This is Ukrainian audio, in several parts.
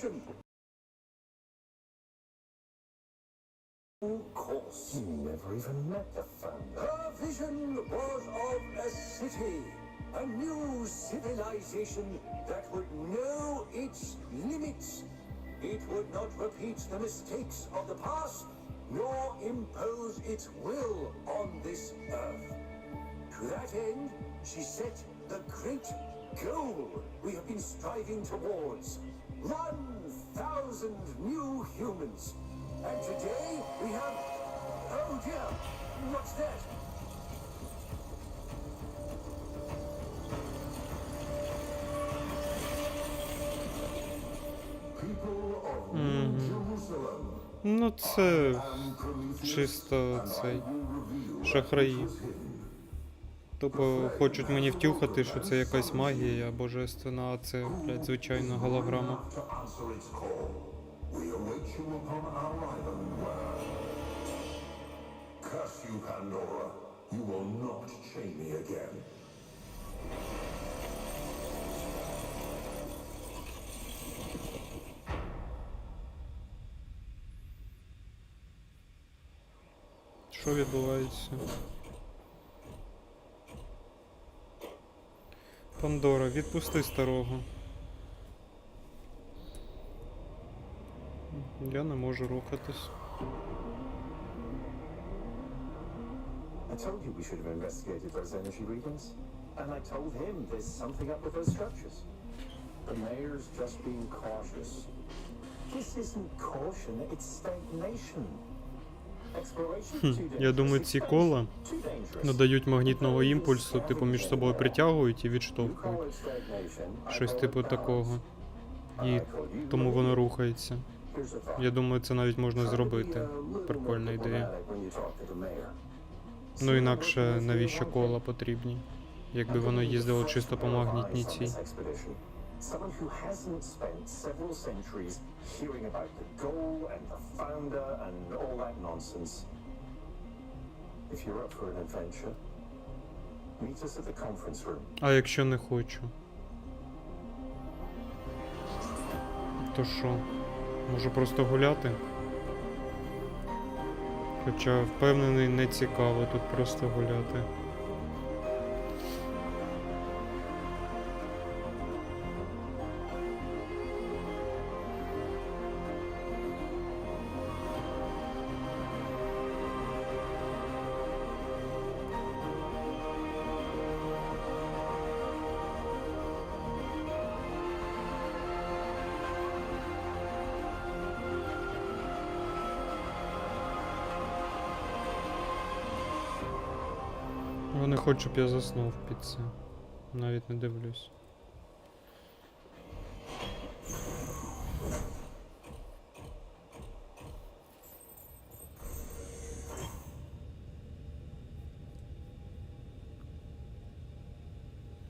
vision. Of course. You never even met the founder. Her vision was of a city, a new civilization that would know its limits. It would not repeat the mistakes of the past, nor impose its will on this earth. To that end, she set the great goal we have been striving towards. 1,000 new humans. And today we have... Oh dear, what's that? Ну, це чисто цей шахраї. Тупо хочуть мені втюхати, що це якась магія божественна, а це, блядь, звичайно, голограма. To answer its call, we await you upon our island where... Curse you, Pandora. You will not chain me again. Що відбувається? Пандора, відпусти старого. Я не можу рухатись. Readings. And I told him there's something up with those structures. The mayor's just being cautious. This isn't caution, it's stagnation. Dangerous. Я думаю, ці кола надають магнітного імпульсу, типу між собою притягують і відштовхують. Щось типу такого. І тому воно рухається. Я думаю, це навіть можна зробити. Прикольна ідея. Ну інакше навіщо кола потрібні? Якби воно їздило чисто по магнітній цій. Someone who hasn't spent several centuries hearing about the goal and the founder and all that nonsense. If you're up for an adventure, meet us at the conference room. А якщо не хочу? То що? Можу просто гуляти? Хоча впевнений, не цікаво тут просто гуляти. Хочуть, щоб я заснув під це. Навіть не дивлюсь.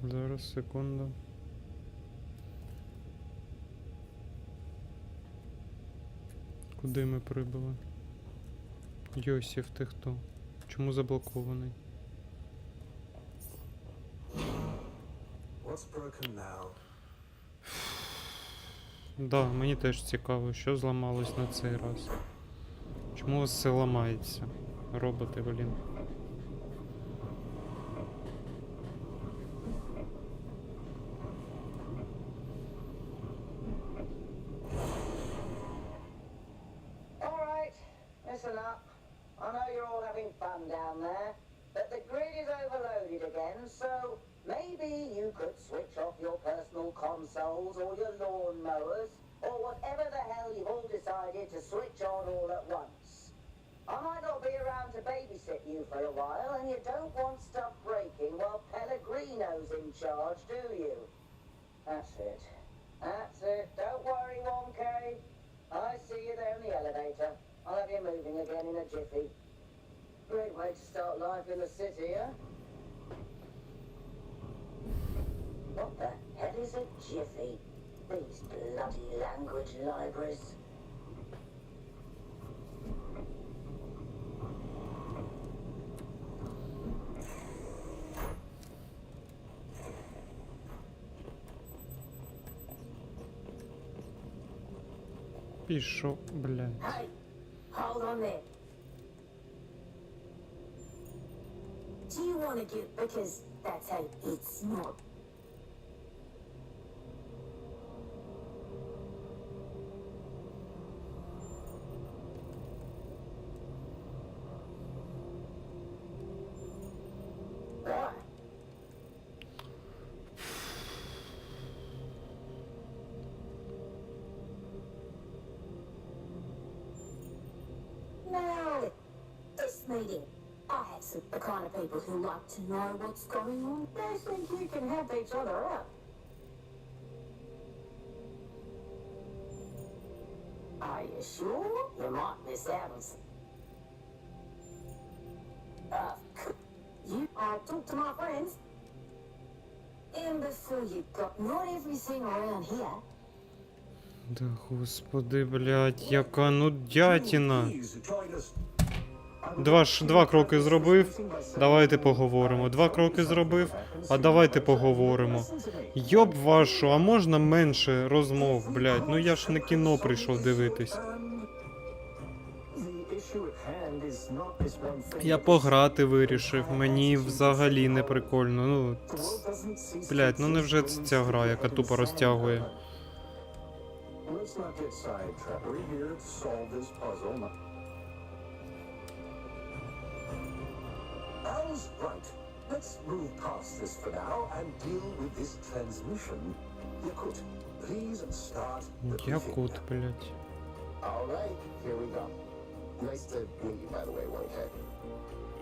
Зараз, секунду. Куди ми прибули? Йосиф, ти хто? Чому заблокований? Да, мені теж цікаво, що зламалось на цей раз. Чому все ламається? Роботи, блін. Babysit you for a while, and you don't want stuff breaking while Pellegrino's in charge, do you? That's it. That's it. Don't worry, 1K. I see you there in the elevator. I'll have you moving again in a jiffy. Great way to start life in the city, huh? What the hell is a jiffy? These bloody language libraries. пішов, блядь. Do you want to get because that's how it eats? This I have some the kind of people who like to know what's going on. They think you can help each other out. Are you sure? You might miss out on some. Uh, you, I talk to my friends. And before you got not everything around here. Да господи, блядь, яка ну Два ж два кроки зробив. Давайте поговоримо. Два кроки зробив. А давайте поговоримо. Йоб вашу, а можна менше розмов, блядь. Ну я ж на кіно прийшов дивитись. Я пограти вирішив. Мені взагалі не прикольно. Ну, блядь, ну невже це ця гра, яка тупо розтягує? Let's not get sidetracked. We're here to solve this puzzle. Al's right. Let's move past this for now and deal with this transmission. Yakut, please start the briefing. Якут, блядь. All right, here we go. Nice to meet you, by the way, 1K.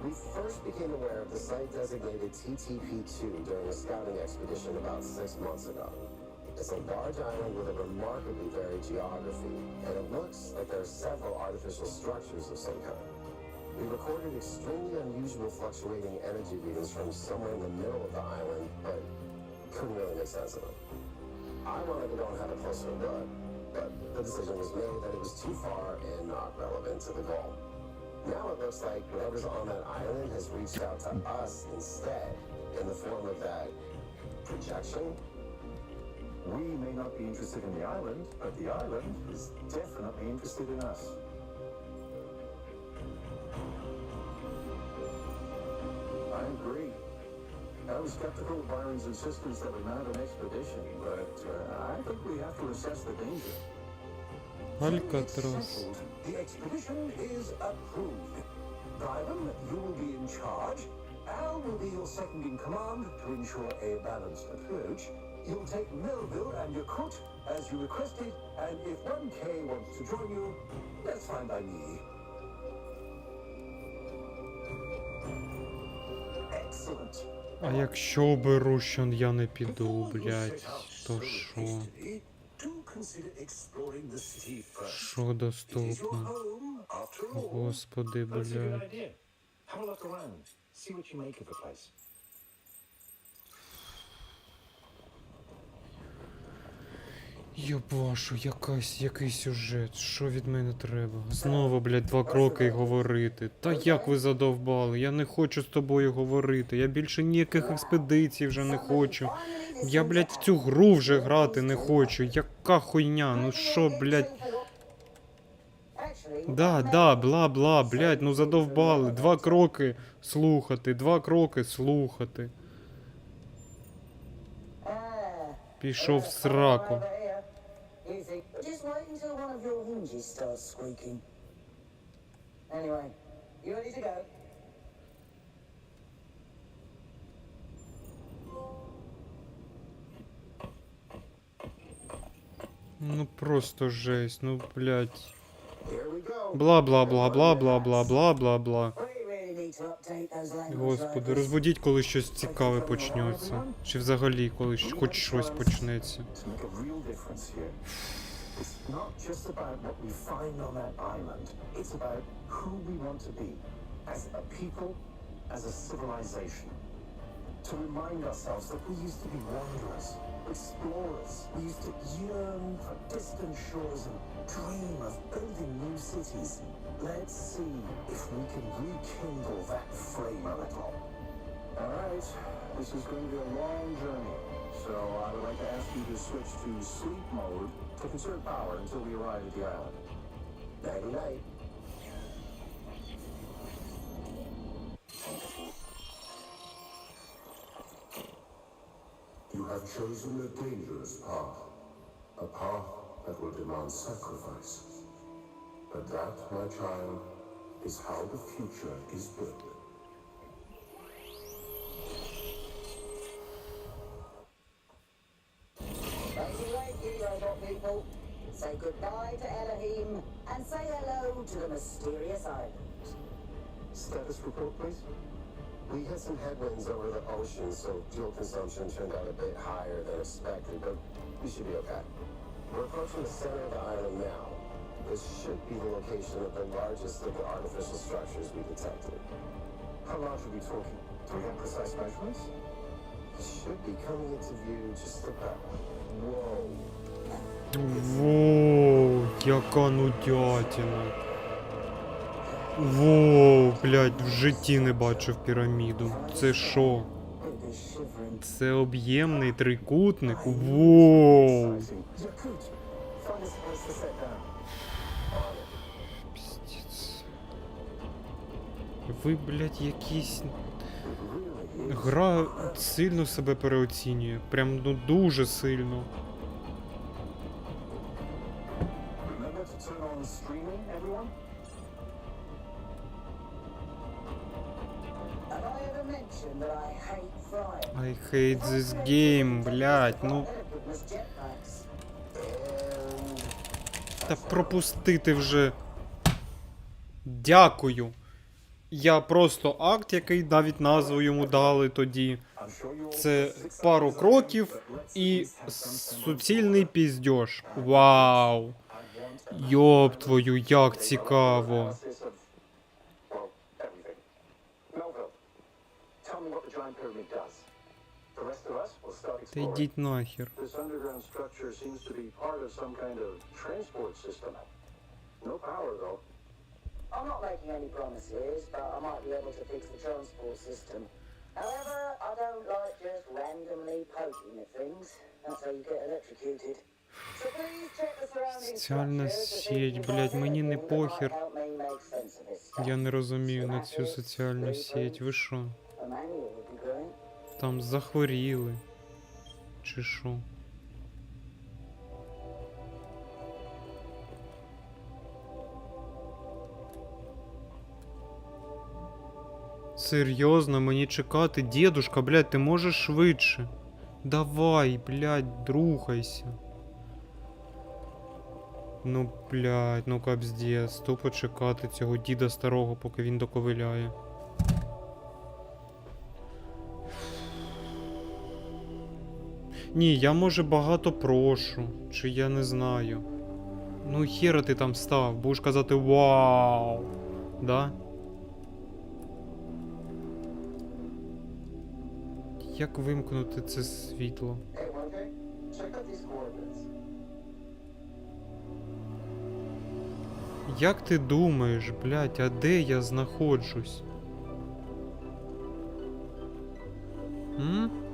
We first became aware of the site designated TTP-2 during a scouting expedition about six months ago. It's a large island with a remarkably varied geography, and it looks like there are several artificial structures of some kind. We recorded extremely unusual fluctuating energy readings from somewhere in the middle of the island, but couldn't really make sense of them. I wanted to go and have a closer look, but the decision was made that it was too far and not relevant to the goal. Now it looks like whatever's on that island has reached out to us instead in the form of that projection. We may not be interested in the island, but the island is definitely interested in us. agree. I was skeptical of Byron's insistence that we mount an expedition, but uh, I think we have to assess the danger. Alcatraz. The expedition is approved. Byron, you will be in charge. Al will be your second in command to ensure a balanced approach. You'll take Melville and Yakut as you requested, and if 1K wants to join you, that's fine by me. А якщо берущон я не піду, блять, то що? Що доступно? Господи, блядь. Place. Йобашу, якась, який сюжет, що від мене треба? Знову, блядь, два кроки і говорити. Та як ви задовбали? Я не хочу з тобою говорити. Я більше ніяких експедицій вже не хочу. Я, блядь, в цю гру вже грати не хочу. Яка хуйня? Ну що, блядь? Да, да, бла, бла, блядь, ну задовбали. Два кроки слухати, два кроки слухати. Пішов в сраку. Just wait until one of your hinges starts squeaking. Anyway, you ready to go? Ну просто жесть, ну блядь. Here we go. Бла бла бла бла бла бла бла бла бла. We really need to update those language Господи, розбудіть, коли щось цікаве почнеться. Чи взагалі коли хоч щось почнеться. It's not just about what we find on that island. It's about who we want to be as a people, as a civilization. To remind ourselves that we used to be wanderers, explorers. We used to yearn for distant shores and dream of building new cities. Let's see if we can rekindle that flame a little. All right, this is going to be a long journey, so I would like to ask you to switch to sleep mode to conserve power until we arrive at the island. Nighty night. You have chosen a dangerous path, a path that will demand sacrifice. But that, my child, is how the future is built. Maybe wait, you robot people. Say goodbye to Elohim and say hello to the mysterious island. Status report, please. We had some headwinds over the ocean, so fuel consumption turned out a bit higher than expected, but we should be okay. We're approaching the center of the island now. This should be the location of the largest of the artificial structures we detected. How large are we talking? Do we have precise measurements? It should be coming into view just about. Whoa. Воу, яка нудятина. Воу, блядь, в житті не бачив піраміду. Це що? Це об'ємний трикутник? Воу. Піздець. Ви, блядь, якісь. Гра сильно себе переоцінює. Прям ну дуже сильно. I hate this game, блядь, ну. Та пропустити вже. Дякую. Я просто акт, який навіть назву йому дали тоді. Це пару кроків і суцільний піздьош. Вау. Йоп твою, як цікаво. tell me what the giant pyramid does. Та йдіть нахер. This underground structure seems to be part of some kind of transport system. No power, though. I'm not making any promises, but I might be able to fix the transport system. However, I don't like just randomly poking at things. That's how you get electrocuted. So please check the surrounding Соціальна сеть, блядь, мені не похер. Я не розумію на цю соціальну сеть. Ви що? Там захворіли. Чи що? Серйозно, мені чекати? Дедушка, блядь, ти можеш швидше. Давай, блядь, рухайся. Ну, блядь, ну капздец, тупо чекати цього діда старого, поки він доковиляє. Ні, я може багато прошу, чи я не знаю. Ну хера ти там став, будеш казати вау. Да? Як вимкнути це світло? Hey, 1K, check out. Як ти думаєш, блядь, а де я знаходжусь? М?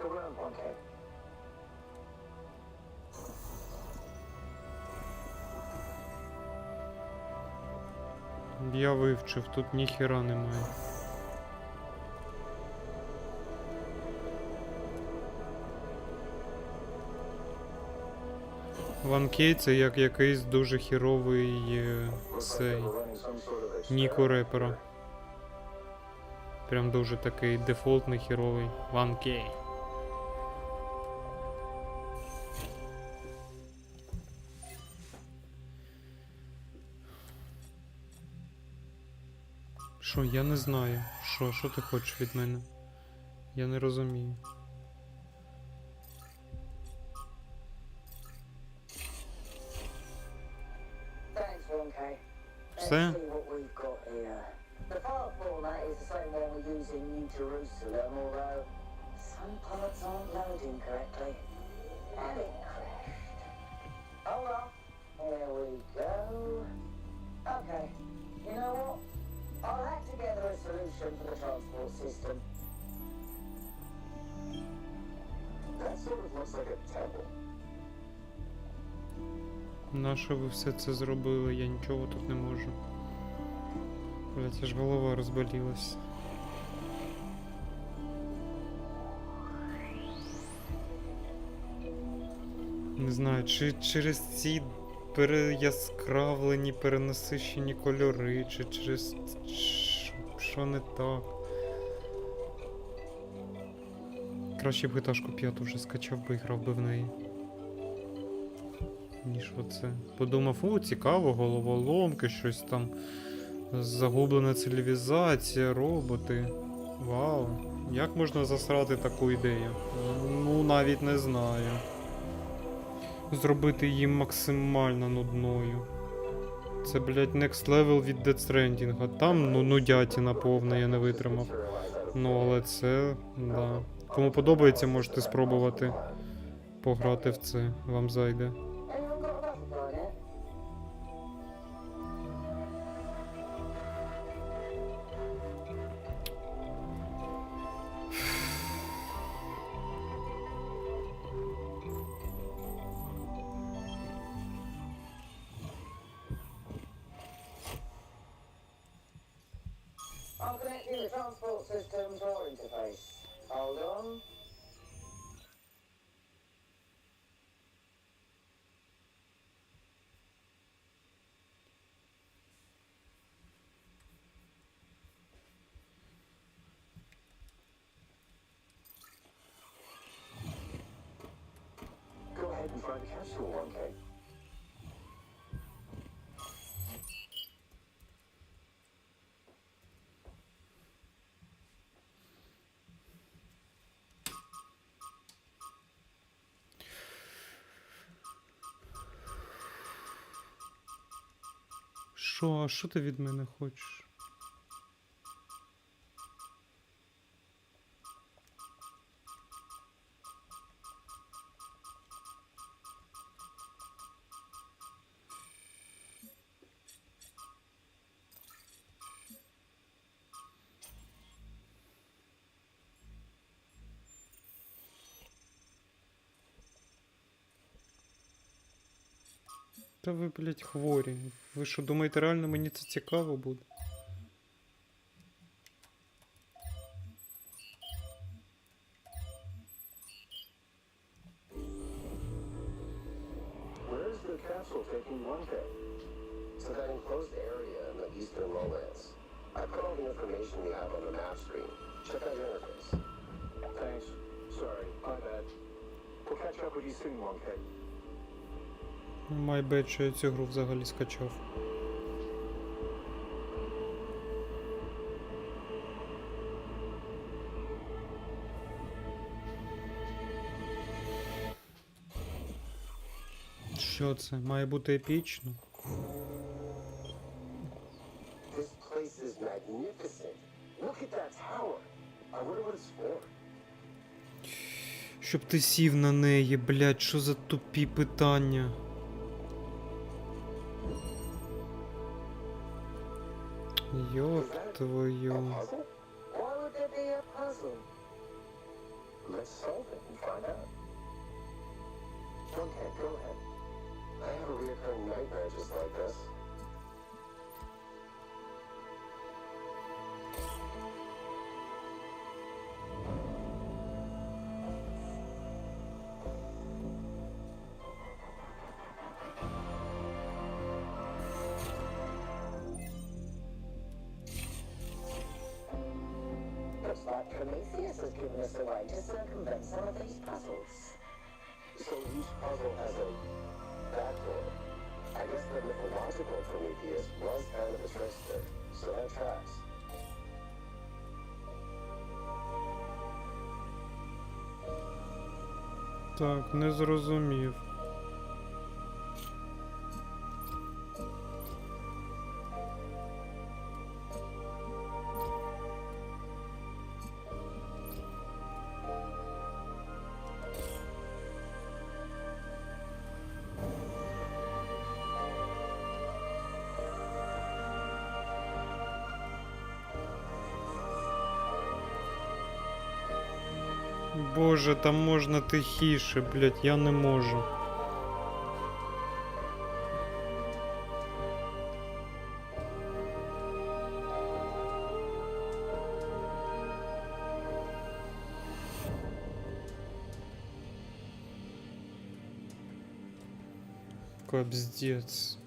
Around, 1K. Я вивчив, тут ніхера немає. Ванкей це як якийсь дуже хіровий е, цей we're running some sort of a нік у репера. Прям дуже такий дефолтний хіровий. Ванкей. Що, я не знаю. Що, що ти хочеш від мене? Я не розумію. See what we've got here. The part format is the same one we use in New Jerusalem, although some parts aren't loading correctly. And it crashed. Hold on. There we go. Okay. You know what? I'll hack together a solution for the transport system. That sort of looks like a temple. Нащо ви все це зробили? Я нічого тут не можу. Блять, аж голова розболілась. Не знаю, чи через ці переяскравлені, перенасищені кольори, чи через що- не так. Краще б гиташку п'яту вже скачав би і грав би в неї. Ніж оце. Подумав, о, цікаво, головоломки, щось там. Загублена цивілізація, роботи. Вау. Як можна засрати таку ідею? Ну, навіть не знаю. Зробити її максимально нудною. Це, блядь, next level від Death Stranding. А там, ну, нудятіна повна, я не витримав. Ну, але це, да. Кому подобається, можете спробувати пограти в це. Вам зайде. And try capsule, 1K. Що, що ти від мене хочеш? Та ви, блядь, хворі. Ви що, думаєте, реально мені це цікаво буде? Where is the capsule taking 1K? That enclosed area in the eastern lowlands. I put all the information you have on the map screen. Check out your interface. Thanks. Sorry, my bad. We'll catch up with you soon, 1K. Майбет, що я цю гру взагалі скачав. Що це? Має бути епічно? This place is magnificent. Look at that tower. I wonder what it's for. Щоб ти сів на неї, блядь, що за тупі питання? And find out. Okay, go ahead. I have a reoccurring nightmare just like this. Some of these puzzles. So each puzzle has a backdoor. I guess the mythological Prometheus was kind of a trickster, so that tracks. Так, не зрозумів. Боже, там можна тихіше, блядь, я не можу. Кобздец.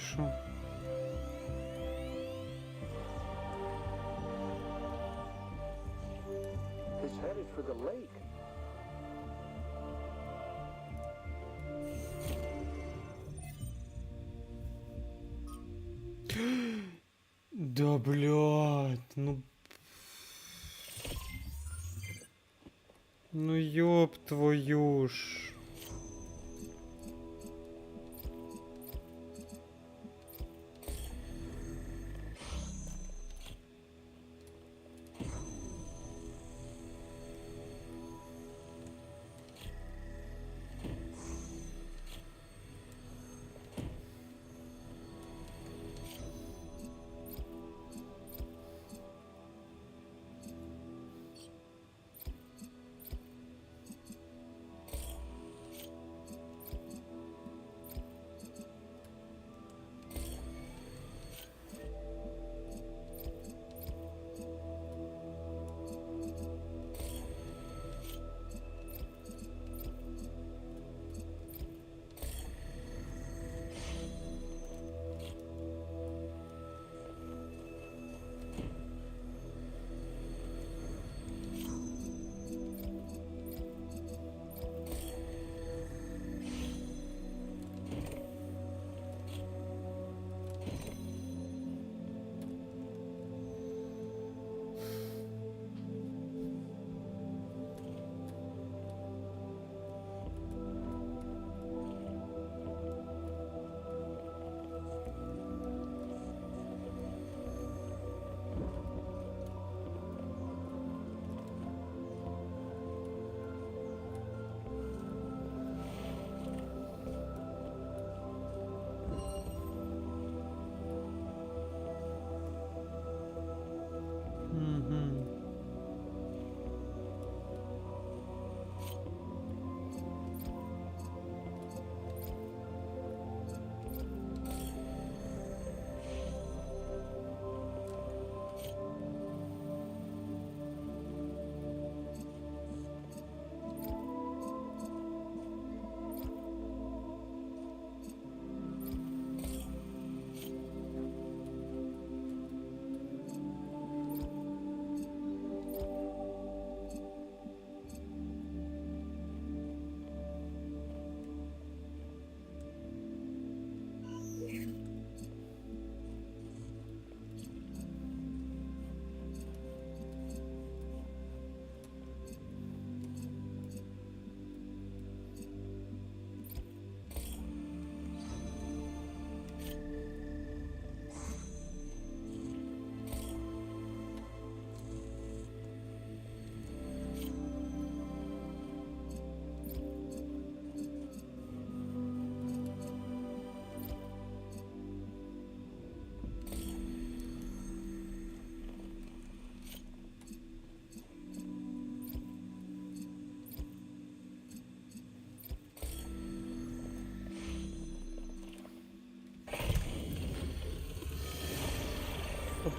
Що? Да блядь, ну. Ну ёб твою ж.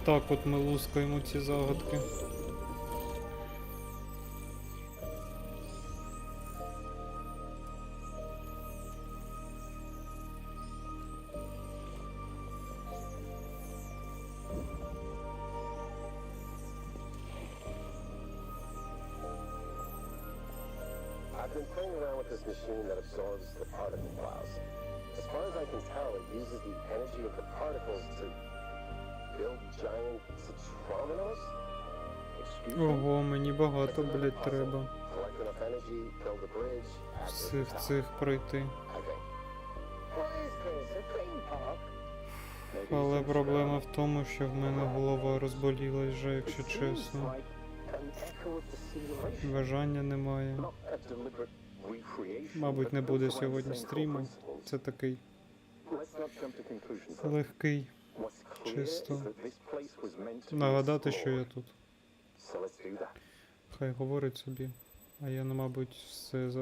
Отак от ми лускаємо ці загадки. I've been playing around with this machine that absorbs the particle clouds. As far as I can tell, it uses the energy of the particles to Ого, мені багато, блядь, треба. Всіх цих пройти. Але проблема в тому, що в мене голова розболілась вже, якщо чесно. Бажання немає. Мабуть, не буде сьогодні стріму. Це такий легкий. Чисто. Нагадати, що я тут. Хай говорить собі. А я, ну, мабуть, все за